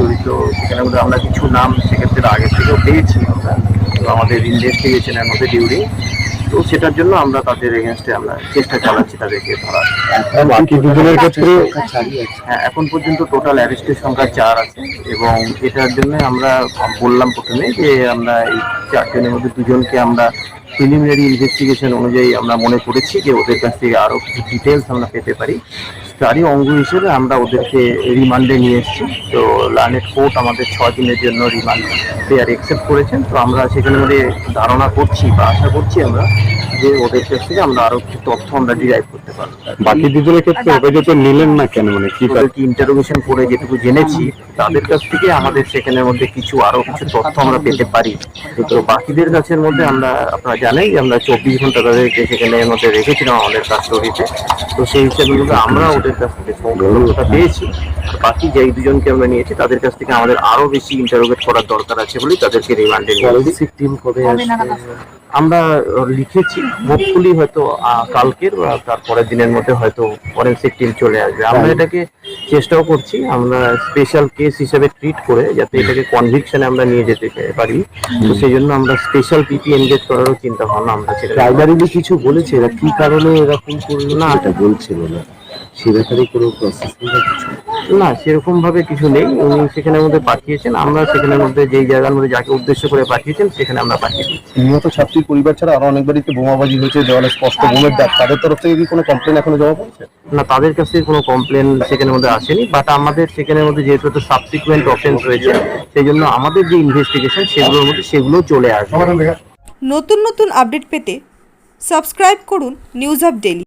জড়িত সেখানে মধ্যে আমরা কিছু নাম সেক্ষেত্রে আগে থেকেও পেয়েছি আমরা। আমাদের ইনভেস্টিগেশনের মধ্যে ডিউরি। তো সেটার জন্য আমরা তাদের এগেনস্টে আমরা চেষ্টা চালাচ্ছি তাদেরকে ধরার। বাকি দুজনের ক্ষেত্রে হ্যাঁ এখন পর্যন্ত টোটাল অ্যারেস্টের সংখ্যা চার আছে। এবং এটার জন্য আমরা বললাম প্রথমে যে আমরা এই চারজনের মধ্যে দুজনকে আমরা প্রিলিমিনারি ইনভেস্টিগেশন অনুযায়ী আমরা মনে করেছি যে ওদের কাছ থেকে আরও কিছু ডিটেলস আমরা পেতে পারি। তারই অঙ্গ হিসেবে আমরা ওদেরকে রিমান্ডে নিয়ে এসেছি। তো লার্নেট কোর্ট আমাদের ছ দিনের জন্য রিমান্ড পেয়ার একসেপ্ট করেছেন। তো আমরা সেখানে মধ্যে ধারণা করছি বা আশা করছি আমরা যে ওদের কাছ থেকে আমরা আরও কিছু তথ্য আমরা ডিরাইভ করতে পারব। বাকি দুজনের ক্ষেত্রে হেফাজত নিলেন না কেন মানে কি? তাদেরকে ইন্টারোগেশন করে যেটুকু জেনেছি তাদের কাছ থেকে আমাদের সেখানের মধ্যে কিছু আরও কিছু তথ্য আমরা পেতে পারি। তো বাকিদের কাছের মধ্যে আমরা আপনারা জানেন যে আমরা চব্বিশ ঘণ্টা তাদেরকে সেখানের মধ্যে রেখেছিলাম আমাদের কাস্টডিতে। তো সেই হিসাবে আমরা ওদের কাছ থেকে তথ্যটা পেয়েছি। আর বাকি যেই দুজনকে আমরা নিয়েছি তাদের কাছ থেকে আমাদের আরও বেশি ইন্টারোগেট করার দরকার আছে বলেই তাদেরকে রিমান্ডে নিয়েছি টিম কবে আমরা লিখেছি হোপফুলি হয়তো কালকের বা তারপরের দিনের মধ্যে হয়তো ফরেন্সিক টিম চলে আসবে। আমরা এটাকে চেষ্টাও করছি আমরা স্পেশাল কেস হিসেবে ট্রিট করে যাতে এটাকে কনভিকশনে আমরা নিয়ে যেতে পারি। তো সেই জন্য আমরা স্পেশাল পিপি এনগেজ করারও চিন্তা ভাবনা আমরা কিছু বলেছে এরা কি কারণে এরকম করল না? এটা বলছিল না। সে ব্যাপারে কোনো প্রসেসিং না সেরকম ভাবে কিছু নেই। উনি সেখানের মধ্যে পাঠিয়েছেন। আমরা সেখানের মধ্যে যেই জায়গার মধ্যে যাকে উদ্দেশ্য করে পাঠিয়েছেন সেখানে আমরা পাঠিয়ে দিচ্ছি। নিহত ছাত্রীর পরিবার ছাড়া আরও অনেক বাড়িতে বোমাবাজি হয়েছে দেওয়ালে স্পষ্ট বোমের দাগ। তাদের তরফ থেকে কি কোনো কমপ্লেন এখনও জমা পড়েছে? না তাদের কাছ থেকে কোনো কমপ্লেন সেখানের মধ্যে আসেনি। বাট আমাদের সেখানের মধ্যে যেহেতু তো সাবসিকুয়েন্ট অফেন্স রয়েছে সেই জন্য আমাদের যে ইনভেস্টিগেশন সেগুলোর মধ্যে সেগুলো চলে আসবে। নতুন নতুন আপডেট পেতে সাবস্ক্রাইব করুন নিউজ আপ ডেলি